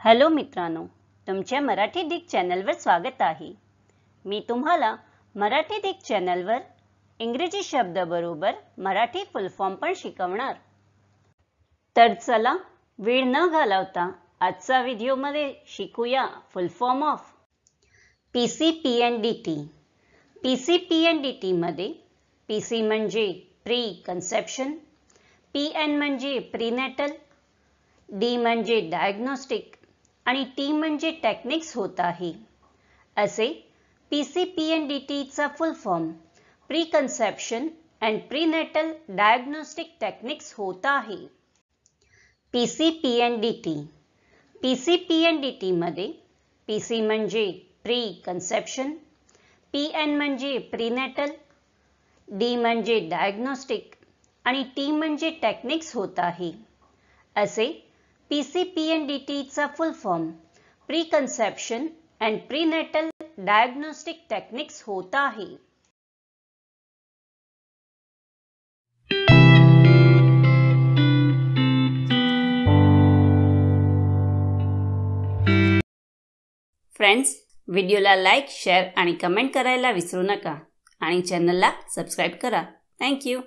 Hello मित्रांनो तुमच्या Marathi Dick चॅनलवर स्वागत आहे. मी तुम्हाला मराठी डिक चॅनलवर इंग्रजी शब्दाबरोबर मराठी फुल फॉर्म पण शिकवणार. तर चला वेळ न घालवता आजचा व्हिडिओमध्ये शिकूया full form of P C P N D T P C P N D टीमध्ये पी सी म्हणजे प्री कन्सेप्शन पी एन म्हणजे प्रिनेटल डी म्हणजे डायग्नोस्टिक आणि टी म्हणजे टेक्निक्स होत आहे. असे P C P N D टीचा full form pre conception and prenatal diagnostic techniques होत आहे. P C P N D T P C P N D टीमध्ये पी सी म्हणजे प्री कन्सेप्शन पी एन म्हणजे prenatal D म्हणजे diagnostic आणि T म्हणजे techniques होत आहे. असे P C P N D टीचा full form pre conception and prenatal diagnostic techniques होत आहे फ्रेंड्स व्हिडिओला लाईक शेअर आणि कमेंट करायला विसरू नका. आणि चॅनलला सबस्क्राईब करा. थँक्यू